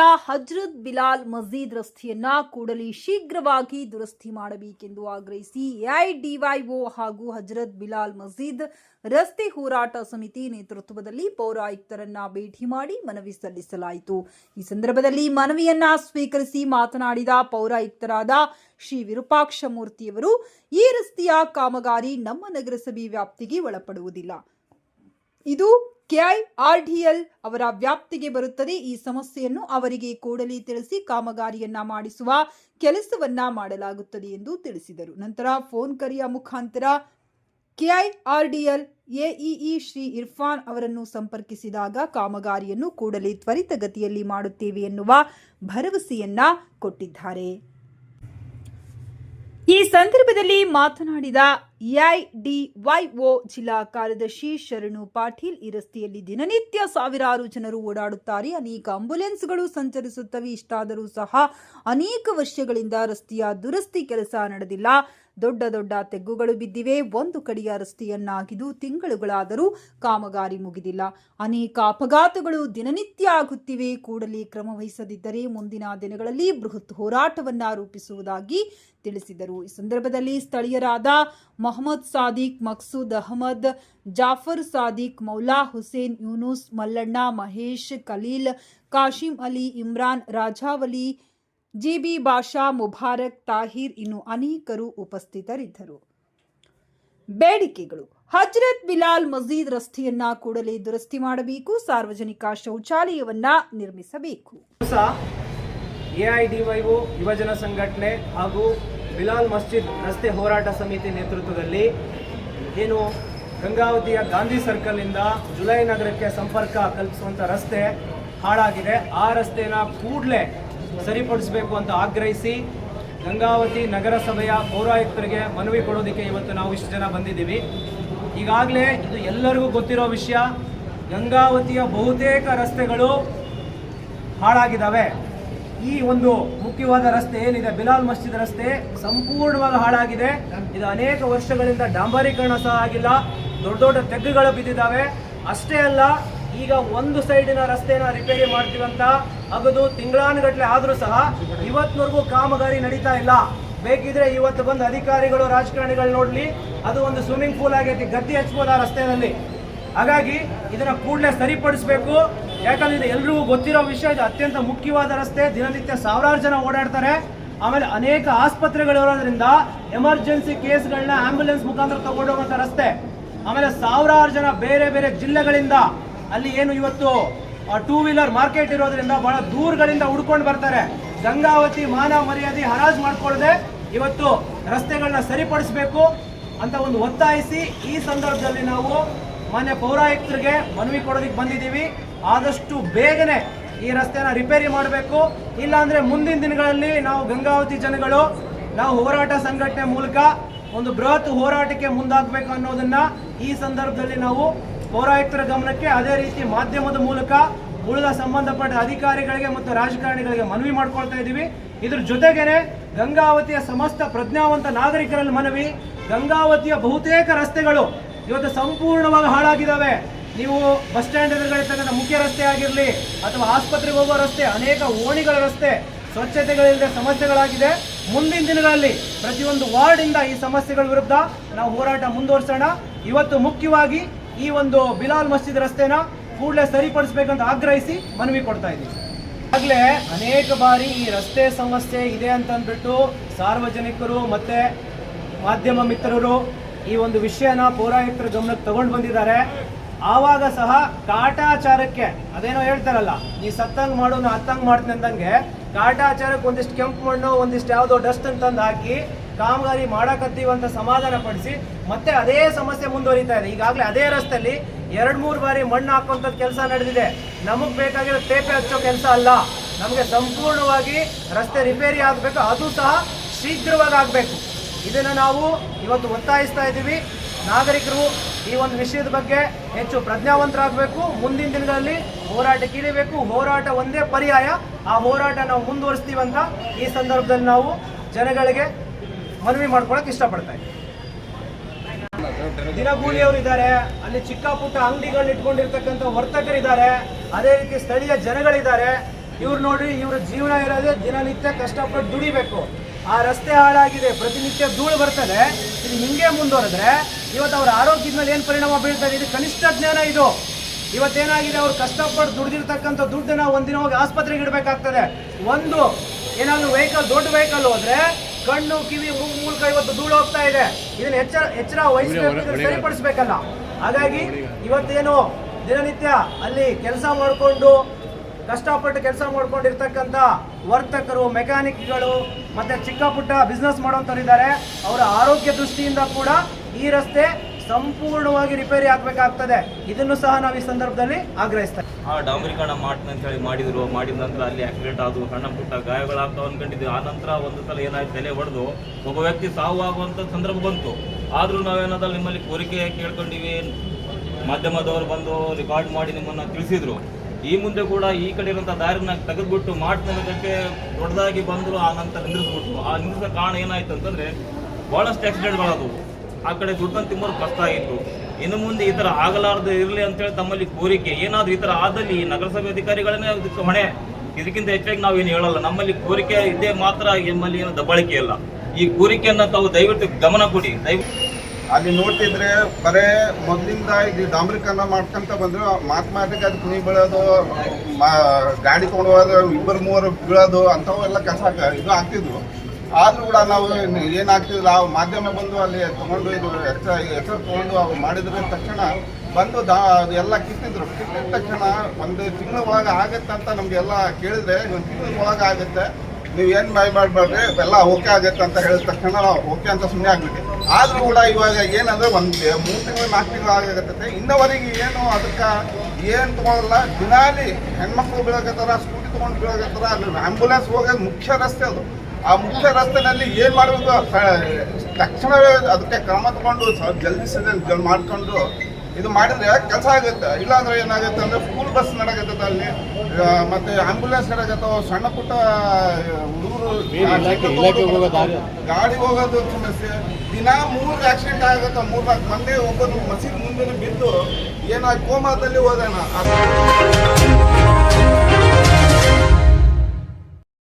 ಹಜ್ರತ್ ಬಿಲಾಲ್ ಮಸೀದ್ ರಸ್ತೆಯನ್ನ ಕೂಡಲೇ ಶೀಘ್ರವಾಗಿ ದುರಸ್ತಿ ಮಾಡಬೇಕೆಂದು ಆಗ್ರಹಿಸಿ ಎಐಡಿವೈಒ ಹಾಗೂ ಹಜ್ರತ್ ಬಿಲಾಲ್ ಮಸೀದ್ ರಸ್ತೆ ಹೋರಾಟ ಸಮಿತಿ ನೇತೃತ್ವದಲ್ಲಿ ಪೌರಾಯುಕ್ತರನ್ನ ಭೇಟಿ ಮಾಡಿ ಮನವಿ ಸಲ್ಲಿಸಲಾಯಿತು. ಈ ಸಂದರ್ಭದಲ್ಲಿ ಮನವಿಯನ್ನ ಸ್ವೀಕರಿಸಿ ಮಾತನಾಡಿದ ಪೌರಾಯುಕ್ತರಾದ ಶ್ರೀ ವಿರೂಪಾಕ್ಷ ಮೂರ್ತಿಯವರು ಈ ರಸ್ತೆಯ ಕಾಮಗಾರಿ ನಮ್ಮ ನಗರಸಭೆ ವ್ಯಾಪ್ತಿಗೆ ಒಳಪಡುವುದಿಲ್ಲ. ಇದು ಕೆಐಆರ್ಡಿಎಲ್ ಅವರ ವ್ಯಾಪ್ತಿಗೆ ಬರುತ್ತದೆ. ಈ ಸಮಸ್ಯೆಯನ್ನು ಅವರಿಗೆ ಕೂಡಲೇ ತಿಳಿಸಿ ಕಾಮಗಾರಿಯನ್ನ ಮಾಡಿಸುವ ಕೆಲಸವನ್ನ ಮಾಡಲಾಗುತ್ತದೆ ಎಂದು ತಿಳಿಸಿದರು. ನಂತರ ಫೋನ್ ಕರೆಯ ಮುಖಾಂತರ ಕೆಐಆರ್ಡಿಎಲ್ ಎಇಇ ಶ್ರೀ ಇರ್ಫಾನ್ ಅವರನ್ನು ಸಂಪರ್ಕಿಸಿದಾಗ ಕಾಮಗಾರಿಯನ್ನು ಕೂಡಲೇ ತ್ವರಿತಗತಿಯಲ್ಲಿ ಮಾಡುತ್ತೇವೆ ಎನ್ನುವ ಭರವಸೆಯನ್ನ ಕೊಟ್ಟಿದ್ದಾರೆ. ಈ ಸಂದರ್ಭದಲ್ಲಿ ಮಾತನಾಡಿದ ಎಐಡಿವೈಒ ಜಿಲ್ಲಾ ಕಾರ್ಯದರ್ಶಿ ಶರಣು ಪಾಟೀಲ್, ಈ ರಸ್ತೆಯಲ್ಲಿ ದಿನನಿತ್ಯ ಸಾವಿರಾರು ಜನರು ಓಡಾಡುತ್ತಾರೆ. ಅನೇಕ ಆಂಬ್ಯುಲೆನ್ಸ್ಗಳು ಸಂಚರಿಸುತ್ತವೆ. ಇಷ್ಟಾದರೂ ಸಹ ಅನೇಕ ವರ್ಷಗಳಿಂದ ರಸ್ತೆಯ ದುರಸ್ತಿ ಕೆಲಸ ನಡೆದಿಲ್ಲ. ದೊಡ್ಡ ದೊಡ್ಡ ತೆಗ್ಗುಗಳು ಬಿದ್ದಿವೆ. ಒಂದು ಕಡೆಯ ರಸ್ತೆಯನ್ನಾಗಿದ್ದು ತಿಂಗಳುಗಳಾದರೂ ಕಾಮಗಾರಿ ಮುಗಿದಿಲ್ಲ. ಅನೇಕ ಅಪಘಾತಗಳು ದಿನನಿತ್ಯ ಆಗುತ್ತಿವೆ. ಕೂಡಲೇ ಕ್ರಮವಹಿಸದಿದ್ದರೆ ಮುಂದಿನ ದಿನಗಳಲ್ಲಿ ಬೃಹತ್ ಹೋರಾಟವನ್ನ ರೂಪಿಸುವುದಾಗಿ ತಿಳಿಸಿದರು. ಈ ಸಂದರ್ಭದಲ್ಲಿ ಸ್ಥಳೀಯರಾದ ಮೊಹಮ್ಮದ್ ಸಾದಿಕ್, ಮಕ್ಸೂದ್ ಅಹಮದ್, ಜಾಫರ್ ಸಾದಿಕ್, ಮೌಲಾ ಹುಸೇನ್, ಯೂನುಸ್ ಮಲ್ಲಣ್ಣ, ಮಹೇಶ್, ಖಲೀಲ್, ಕಾಶಿಂ ಅಲಿ, ಇಮ್ರಾನ್, ರಾಜಾವಲಿ ಜಿಬಿ ಬಾಷಾ ಮುಬಾರಕ್ ತಾಹಿರ್ ಇನ್ನು ಅನೇಕರು ಉಪಸ್ಥಿತರಿದ್ದರು. ಬೇಡಿಕೆಗಳು. ಹಜರತ್ ಬಿಲಾಲ್ ಮಸೀದ್ ರಸ್ತೆಯನ್ನ ಕೂಡಲೇ ದುರಸ್ತಿ ಮಾಡಬೇಕು, ಸಾರ್ವಜನಿಕ ಶೌಚಾಲಯವನ್ನ ನಿರ್ಮಿಸಬೇಕು. ಎಐಡಿವೈಒ, ಯುವಜನ ಸಂಘಟನೆ ಹಾಗೂ ಬಿಲಾಲ್ ಮಸ್ಜಿದ್ ರಸ್ತೆ ಹೋರಾಟ ಸಮಿತಿ ನೇತೃತ್ವದಲ್ಲಿ ಏನು ಗಂಗಾವತಿಯ ಗಾಂಧಿ ಸರ್ಕಲ್ನಿಂದ ಜುಲೈ ನಗರಕ್ಕೆ ಸಂಪರ್ಕ ಕಲ್ಪಿಸುವಂಥ ರಸ್ತೆ ಹಾಳಾಗಿದೆ. ಆ ರಸ್ತೆನ ಕೂಡಲೇ ಸರಿಪಡಿಸಬೇಕು ಅಂತ ಆಗ್ರಹಿಸಿ ಗಂಗಾವತಿ ನಗರಸಭೆಯ ಪೌರಾಯುಕ್ತರಿಗೆ ಮನವಿ ಕೊಡೋದಕ್ಕೆ ಇವತ್ತು ನಾವು ಇಷ್ಟು ಜನ ಬಂದಿದ್ದೀವಿ. ಈಗಾಗಲೇ ಇದು ಎಲ್ಲರಿಗೂ ಗೊತ್ತಿರೋ ವಿಷಯ, ಗಂಗಾವತಿಯ ಬಹುತೇಕ ರಸ್ತೆಗಳು ಹಾಳಾಗಿದ್ದಾವೆ. ಈ ಒಂದು ಮುಖ್ಯವಾದ ರಸ್ತೆ ಏನಿದೆ, ಬಿಲಾಲ್ ಮಸ್ಜಿದ್ ರಸ್ತೆ ಸಂಪೂರ್ಣವಾಗಿ ಹಾಳಾಗಿದೆ. ಇದು ಅನೇಕ ವರ್ಷಗಳಿಂದ ಡಾಂಬರೀಕರಣ ಸಹ ಆಗಿಲ್ಲ. ದೊಡ್ಡ ದೊಡ್ಡ ತೆಗ್ಗುಗಳು ಬಿದ್ದಿದ್ದಾವೆ. ಅಷ್ಟೇ ಅಲ್ಲ ಈಗ ಒಂದು ಸೈಡಿನ ರಸ್ತೆನ ರಿಪೇರಿ ಮಾಡ್ತೀವಂತ ಅಗದು ತಿಂಗಳಾನುಗಟ್ಲೆ ಆದರೂ ಸಹ ಇವತ್ತಿನವರೆಗೂ ಕಾಮಗಾರಿ ನಡೀತಾ ಇಲ್ಲ. ಬೇಕಿದ್ರೆ ಇವತ್ತು ಬಂದು ಅಧಿಕಾರಿಗಳು, ರಾಜಕಾರಣಿಗಳು ನೋಡಲಿ. ಅದು ಒಂದು ಸ್ವಿಮ್ಮಿಂಗ್ ಪೂಲ್ ಆಗೈತಿ, ಗದ್ದೆ ಹಚ್ಬೋದು ಆ ರಸ್ತೆಯಲ್ಲಿ ಹಾಗಾಗಿ ಇದನ್ನ ಕೂಡಲೇ ಸರಿಪಡಿಸಬೇಕು. ಯಾಕಂದ್ರೆ ಇದು ಎಲ್ರಿಗೂ ಗೊತ್ತಿರೋ ವಿಷಯ, ಇದು ಅತ್ಯಂತ ಮುಖ್ಯವಾದ ರಸ್ತೆ. ದಿನನಿತ್ಯ ಸಾವಿರಾರು ಜನ ಓಡಾಡ್ತಾರೆ. ಆಮೇಲೆ ಅನೇಕ ಆಸ್ಪತ್ರೆಗಳಿರೋದ್ರಿಂದ ಎಮರ್ಜೆನ್ಸಿ ಕೇಸ್ಗಳನ್ನ ಆಂಬ್ಯುಲೆನ್ಸ್ ಮುಖಾಂತರ ತಗೊಂಡೋಗುವಂಥ ರಸ್ತೆ. ಆಮೇಲೆ ಸಾವಿರಾರು ಜನ ಬೇರೆ ಬೇರೆ ಜಿಲ್ಲೆಗಳಿಂದ ಅಲ್ಲಿ ಏನು ಇವತ್ತು ಟೂ ವೀಲರ್ ಮಾರ್ಕೆಟ್ ಇರೋದ್ರಿಂದ ಬಹಳ ದೂರಗಳಿಂದ ಹುಡ್ಕೊಂಡು ಬರ್ತಾರೆ. ಗಂಗಾವತಿ, ಮಾನ ಮರ್ಯಾದೆ ಹರಾಜು ಮಾಡ್ಕೊಳ್ಳದೆ ಇವತ್ತು ರಸ್ತೆಗಳನ್ನ ಸರಿಪಡಿಸಬೇಕು ಅಂತ ಒಂದು ಒತ್ತಾಯಿಸಿ ಈ ಸಂದರ್ಭದಲ್ಲಿ ನಾವು ಮಾನ್ಯ ಪೌರಾಯುಕ್ತರಿಗೆ ಮನವಿ ಕೊಡೋದಕ್ಕೆ ಬಂದಿದ್ದೀವಿ. ಆದಷ್ಟು ಬೇಗನೆ ಈ ರಸ್ತೆನ ರಿಪೇರಿ ಮಾಡಬೇಕು. ಇಲ್ಲಾಂದ್ರೆ ಮುಂದಿನ ದಿನಗಳಲ್ಲಿ ನಾವು ಗಂಗಾವತಿ ಜನಗಳು, ನಾವು ಹೋರಾಟ ಸಂಘಟನೆ ಮೂಲಕ ಒಂದು ಬೃಹತ್ ಹೋರಾಟಕ್ಕೆ ಮುಂದಾಗಬೇಕು ಅನ್ನೋದನ್ನ ಈ ಸಂದರ್ಭದಲ್ಲಿ ನಾವು ಪೌರಾಯುಕ್ತರ ಗಮನಕ್ಕೆ ಅದೇ ರೀತಿ ಮಾಧ್ಯಮದ ಮೂಲಕ ಉಳಿದ ಸಂಬಂಧಪಟ್ಟ ಅಧಿಕಾರಿಗಳಿಗೆ ಮತ್ತು ರಾಜಕಾರಣಿಗಳಿಗೆ ಮನವಿ ಮಾಡ್ಕೊಳ್ತಾ ಇದ್ದೀವಿ. ಇದ್ರ ಜೊತೆಗೇನೆ ಗಂಗಾವತಿಯ ಸಮಸ್ತ ಪ್ರಜ್ಞಾವಂತ ನಾಗರಿಕರಲ್ಲಿ ಮನವಿ, ಗಂಗಾವತಿಯ ಬಹುತೇಕ ರಸ್ತೆಗಳು ಇವತ್ತು ಸಂಪೂರ್ಣವಾಗಿ ಹಾಳಾಗಿದ್ದಾವೆ. ನೀವು ಬಸ್ ಸ್ಟ್ಯಾಂಡ್ ಎದುರುಗಡೆ ತಕ್ಕಂಥ ಮುಖ್ಯ ರಸ್ತೆ ಆಗಿರಲಿ ಅಥವಾ ಆಸ್ಪತ್ರೆಗೆ ಹೋಗುವ ರಸ್ತೆ, ಅನೇಕ ಓಣಿಗಳ ರಸ್ತೆ, ಸ್ವಚ್ಛತೆಗಳಿಲ್ಲದೆ ಸಮಸ್ಯೆಗಳಾಗಿದೆ. ಮುಂದಿನ ದಿನಗಳಲ್ಲಿ ಪ್ರತಿಯೊಂದು ವಾರ್ಡಿಂದ ಈ ಸಮಸ್ಯೆಗಳ ವಿರುದ್ಧ ನಾವು ಹೋರಾಟ ಮುಂದುವರಿಸೋಣ. ಇವತ್ತು ಮುಖ್ಯವಾಗಿ ಈ ಒಂದು ಬಿಲಾಲ್ ಮಸ್ಜಿದ್ ರಸ್ತೆನ ಕೂಡಲೇ ಸರಿಪಡಿಸಬೇಕಂತ ಆಗ್ರಹಿಸಿ ಮನವಿ ಕೊಡ್ತಾ ಇದ್ದೀವಿ ಆಗಲೇ ಅನೇಕ ಬಾರಿ ಈ ರಸ್ತೆ ಸಮಸ್ಯೆ ಇದೆ ಅಂತಂದ್ಬಿಟ್ಟು ಸಾರ್ವಜನಿಕರು ಮತ್ತೆ ಮಾಧ್ಯಮ ಮಿತ್ರರು ಈ ಒಂದು ವಿಷಯನ ಪೌರಾಯುಕ್ತರ ಗಮನಕ್ಕೆ ತಗೊಂಡು ಬಂದಿದ್ದಾರೆ. ಆವಾಗ ಸಹ ಕಾಟಾಚಾರಕ್ಕೆ ಅದೇನೋ ಹೇಳ್ತಾರಲ್ಲ, ನೀ ಸತ್ತಂಗ್ ಮಾಡು, ನಾ ಹತ್ತಂಗ್ ಮಾಡ್ತೀನಿ ಅಂದಂಗೆ ಕಾಟಾಚಾರಕ್ಕೆ ಒಂದಿಷ್ಟು ಕೆಂಪು ಮಣ್ಣು, ಒಂದಿಷ್ಟು ಯಾವುದೋ ಡಸ್ಟ್ ಅಂತಂದು ಹಾಕಿ ಕಾಮಗಾರಿ ಮಾಡಕತ್ತೀವಿ ಅಂತ ಸಮಾಧಾನ ಪಡಿಸಿ ಮತ್ತೆ ಅದೇ ಸಮಸ್ಯೆ ಮುಂದುವರಿತಾ ಇದೆ. ಈಗಾಗಲೇ ಅದೇ ರಸ್ತೆಯಲ್ಲಿ ಎರಡ್ ಮೂರು ಬಾರಿ ಮಣ್ಣು ಹಾಕುವಂಥದ್ದು ಕೆಲಸ ನಡೆದಿದೆ. ನಮಗೆ ಬೇಕಾಗಿರೋ ತೇಪೆ ಹಚ್ಚೋ ಕೆಲಸ ಅಲ್ಲ. ನಮಗೆ ಸಂಪೂರ್ಣವಾಗಿ ರಸ್ತೆ ರಿಪೇರಿ ಆಗಬೇಕು. ಅದು ಸಹ ಶೀಘ್ರವಾಗಿ ಆಗಬೇಕು. ಇದನ್ನು ನಾವು ಇವತ್ತು ಒತ್ತಾಯಿಸ್ತಾ ಇದ್ದೀವಿ. ನಾಗರಿಕರು ಈ ಒಂದು ವಿಷಯದ ಬಗ್ಗೆ ಹೆಚ್ಚು ಪ್ರಜ್ಞಾವಂತರಾಗಬೇಕು. ಮುಂದಿನ ದಿನಗಳಲ್ಲಿ ಹೋರಾಟ ಇಳಿಬೇಕು ಹೋರಾಟ ಒಂದೇ ಪರ್ಯಾಯ. ಆ ಹೋರಾಟ ನಾವು ಮುಂದುವರಿಸ್ತೀವಂತ ಈ ಸಂದರ್ಭದಲ್ಲಿ ನಾವು ಜನಗಳಿಗೆ ಮನವಿ ಮಾಡ್ಕೊಳಕ್ ಇಷ್ಟಪಡ್ತಾ ಇದ್ದೀವಿ ದಿನಗೂಲಿಯವರು ಇದ್ದಾರೆ, ಅಲ್ಲಿ ಚಿಕ್ಕ ಪುಟ್ಟ ಅಂಗಡಿಗಳನ್ನ ಇಟ್ಕೊಂಡಿರ್ತಕ್ಕಂಥ ವರ್ತಕರಿದ್ದಾರೆ ಅದೇ ರೀತಿ ಸ್ಥಳೀಯ ಜನಗಳಿದ್ದಾರೆ. ಇವ್ರು ನೋಡ್ರಿ ಇವ್ರ ಜೀವನ ಇರೋದೇ ದಿನನಿತ್ಯ ಕಷ್ಟಪಟ್ಟು ದುಡಿಬೇಕು. ಆ ರಸ್ತೆ ಹಾಳಾಗಿದೆ, ಪ್ರತಿನಿತ್ಯ ಧೂಳು ಬರ್ತದೆ. ಇದು ಹಿಂಗೆ ಮುಂದುವರೆದ್ರೆ ಇವತ್ತು ಅವ್ರ ಆರೋಗ್ಯದ ಮೇಲೆ ಏನು ಪರಿಣಾಮ ಬೀಳ್ತದೆ? ಇದು ಕನಿಷ್ಠ ಜ್ಞಾನ ಇದು. ಇವತ್ತೇನಾಗಿದೆ, ಅವ್ರು ಕಷ್ಟಪಟ್ಟು ದುಡ್ದಿರ್ತಕ್ಕಂಥ ದುಡ್ಡನ್ನ ಒಂದಿನ ಹೋಗಿ ಆಸ್ಪತ್ರೆಗೆ ಇಡಬೇಕಾಗ್ತದೆ. ಒಂದು, ಏನಾದರೂ ವೆಹಿಕಲ್ ದೊಡ್ಡ ವೆಹಿಕಲ್ ಹೋದ್ರೆ ಕಣ್ಣು ಕಿವಿ ಮೂಗು ಮೂಲಕ ಇವತ್ತು ಧೂಳು ಹೋಗ್ತಾ ಇದೆ. ಇದನ್ನ ಎಚ್ಚರ ಎಚ್ಚರ ವಹಿಸಬೇಕು ಸರಿಪಡಿಸಬೇಕಲ್ಲ. ಹಾಗಾಗಿ ಇವತ್ತೇನು ದಿನನಿತ್ಯ ಅಲ್ಲಿ ಕೆಲಸ ಮಾಡಿಕೊಂಡು ಕಷ್ಟಪಟ್ಟು ಕೆಲಸ ಮಾಡ್ಕೊಂಡಿರ್ತಕ್ಕಂಥ ವರ್ತಕರು ಮೆಕ್ಯಾನಿಕ್ಗಳು ಮತ್ತೆ ಚಿಕ್ಕ ಪುಟ್ಟ ಬಿಸ್ನೆಸ್ ಮಾಡೋಂಥವ್ರಿದ್ದಾರೆ ಅವರ ಆರೋಗ್ಯ ದೃಷ್ಟಿಯಿಂದ ಕೂಡ ಈ ರಸ್ತೆ ಸಂಪೂರ್ಣವಾಗಿ ರಿಪೇರಿ ಆಗಬೇಕಾಗ್ತದೆ. ಇದನ್ನು ಸಹ ನಾವು ಈ ಸಂದರ್ಭದಲ್ಲಿ ಆಗ್ರಹಿಸ್ತಾ ಇದ್ದೀವಿ. ಆ ಡಾಂಬರೀಕರಣ ಮಾಡ್ತೀನಿ ಅಂತ ಹೇಳಿ ಮಾಡಿದ್ರು. ಮಾಡಿದ ನಂತರ ಅಲ್ಲಿ ಆಕ್ಸಿಡೆಂಟ್ ಆದವು. ಸಣ್ಣ ಪುಟ್ಟ ಗಾಯಗಳಾಗ್ತಾವ ಅನ್ಕೊಂಡಿದ್ವಿ. ಆ ನಂತರ ಒಂದು ಸಲ ಏನಾಯ್ತು ತಲೆ ಹೊಡೆದು ಒಬ್ಬ ವ್ಯಕ್ತಿ ಸಾವು ಆಗುವಂತ ಸಂದರ್ಭ ಬಂತು. ಆದರೂ ನಾವೇನಾದ್ರೂ ನಿಮ್ಮಲ್ಲಿ ಕೋರಿಕೆ ಕೇಳ್ಕೊಂಡಿವಿ. ಮಾಧ್ಯಮದವರು ಬಂದು ರೆಕಾರ್ಡ್ ಮಾಡಿ ನಿಮ್ಮನ್ನ ತಿಳಿಸಿದ್ರು. ಈ ಮುಂದೆ ಕೂಡ ಈ ಕಡೆ ಇರುವಂತ ದಾರಿನ ತೆಗೆದ್ಬಿಟ್ಟು ಮಾಡ್ತಿರೋದಕ್ಕೆ ದೊಡ್ಡದಾಗಿ ಬಂದ್ರು. ಆ ನಂತರ ನಿಲ್ಲಿಸ್ಬಿಟ್ರು ಆ ನಿಲ್ಲಿಸೋ ಕಾರಣ ಏನಾಯ್ತು ಅಂತಂದ್ರೆ ಬಹಳಷ್ಟು ಆಕ್ಸಿಡೆಂಟ್ಗಳಾದವು ಆ ಕಡೆ ದುಡ್ಡನ್ನು ತಿನ್ನೋರು ಕಷ್ಟ ಆಗಿತ್ತು. ಇನ್ನು ಮುಂದೆ ಈ ತರ ಆಗಲಾರದು ಇರಲಿ ಅಂತೇಳಿ ತಮ್ಮಲ್ಲಿ ಕೋರಿಕೆ. ಏನಾದ್ರೂ ಈ ತರ ಆದಲ್ಲಿ ನಗರಸಭೆ ಅಧಿಕಾರಿಗಳನ್ನೇ ಹೊಣೆ. ಇದಕ್ಕಿಂತ ಹೆಚ್ಚಾಗಿ ನಾವು ಏನು ಹೇಳಲ್ಲ. ನಮ್ಮಲ್ಲಿ ಕೋರಿಕೆ ಇದ್ದೇ ಮಾತ್ರ ನಮ್ಮಲ್ಲಿ ಏನು ದಬ್ಬಾಳಿಕೆ ಇಲ್ಲ. ಈ ಕೋರಿಕೆಯನ್ನ ತಾವು ದಯವಿಟ್ಟು ಗಮನ ಕೊಡಿ. ದಯವಿಟ್ಟು ಅಲ್ಲಿ ನೋಡ್ತಿದ್ರೆ ಬರೇ ಮೊದಲಿಂದ ಈ ಡಾಂಬರೀಕರಣ ಮಾಡ್ಕೊಂತ ಬಂದ್ರು. ಮಾತ್ಮಾಟಿಗೆ ಅದು ಕುಣಿ ಬೀಳೋದು ಗಾಡಿ ತೊಗೊಂಡು ಹೋಗೋದು, ಇಬ್ಬರು ಮೂವರು ಬೀಳೋದು, ಅಂಥವೆಲ್ಲ ಕೆಲಸ ಇದು ಆಗ್ತಿದ್ವು. ಆದ್ರೂ ಕೂಡ ನಾವು ಏನಾಗ್ತಿದ್ರು ಆ ಮಾಧ್ಯಮ ಬಂದು ಅಲ್ಲಿ ತಗೊಂಡು ಇದು ಎಚ್ಚರ ಎಚ್ಚರ ತಗೊಂಡು ಅವ್ರು ಮಾಡಿದ್ರ ತಕ್ಷಣ ಬಂದು ದಾ ಎಲ್ಲ ಕಿತ್ತಿದ್ರು. ಕಿತ್ತಿದ ತಕ್ಷಣ ಒಂದು ತಿಂಗಳ ಒಳಗೆ ಆಗತ್ತೆ ಅಂತ ನಮಗೆಲ್ಲ ಕೇಳಿದ್ರೆ, ಒಂದು ತಿಂಗಳ ಒಳಗೆ ಆಗುತ್ತೆ. ನೀವು ಏನು ಬಾಯ್ ಮಾಡಬೇಡ್ರಿ ಎಲ್ಲ ಓಕೆ ಆಗುತ್ತೆ ಅಂತ ಹೇಳಿದ ತಕ್ಷಣ ಓಕೆ ಅಂತ ಸುಮ್ಮನೆ ಆಗ್ಬಿಟ್ಟು. ಆದ್ರೂ ಕೂಡ ಇವಾಗ ಏನಂದ್ರೆ ಒಂದು ಮೂರು ತಿಂಗಳು, ನಾಲ್ಕು ತಿಂಗಳು ಆಗತ್ತೆ ಇನ್ನವರೆಗೆ ಏನು ಅದಕ್ಕೆ ಏನು ತೊಗೊಳಲ್ಲ. ದಿನಾಲಿ ಹೆಣ್ಮಕ್ಳು ಬೀಳಕತ್ತಾರ ಸ್ಕೂಟಿ ತೊಗೊಂಡು ಬೀಳಕತ್ತಾರ ಅಲ್ಲಿ ಆ್ಯಂಬುಲೆನ್ಸ್ ಹೋಗೋದು ಮುಖ್ಯ ರಸ್ತೆ ಅದು. ಆ ಮುಖ್ಯ ರಸ್ತೆನಲ್ಲಿ ಏನು ಮಾಡಬೇಕು ತಕ್ಷಣವೇ ಅದಕ್ಕೆ ಕ್ರಮ ತಗೊಂಡು ಜಲ್ದಿ ಸರಿ ಜಲ್ ಮಾಡ್ಕೊಂಡು ಇದು ಮಾಡಿದ್ರೆ ಕೆಲಸ ಆಗುತ್ತೆ. ಇಲ್ಲಾಂದ್ರೆ ಏನಾಗುತ್ತೆ ಅಂದ್ರೆ ಸ್ಕೂಲ್ ಬಸ್ ನಡಕತ್ತದ ಅಲ್ಲಿ ಮತ್ತೆ ಆಂಬುಲೆನ್ಸ್ ನಡಕತ್ತಾವ ಸಣ್ಣ ಪುಟ್ಟ ಹುಡುಗರು ಗಾಡಿ ಹೋಗೋದು ಸಮಸ್ಯೆ. ದಿನ ಮೂರು ಆಕ್ಸಿಡೆಂಟ್ ಆಗುತ್ತೆ ಮೂರ್ನಾಲ್ಕು ಮಂದಿ ಒಬ್ಬರು ಮಸೀದ್ ಮುಂದೆ ಬಿದ್ದು ಏನಾಗಿ ಕೋಮಾದಲ್ಲಿ ಹೋದಾನ?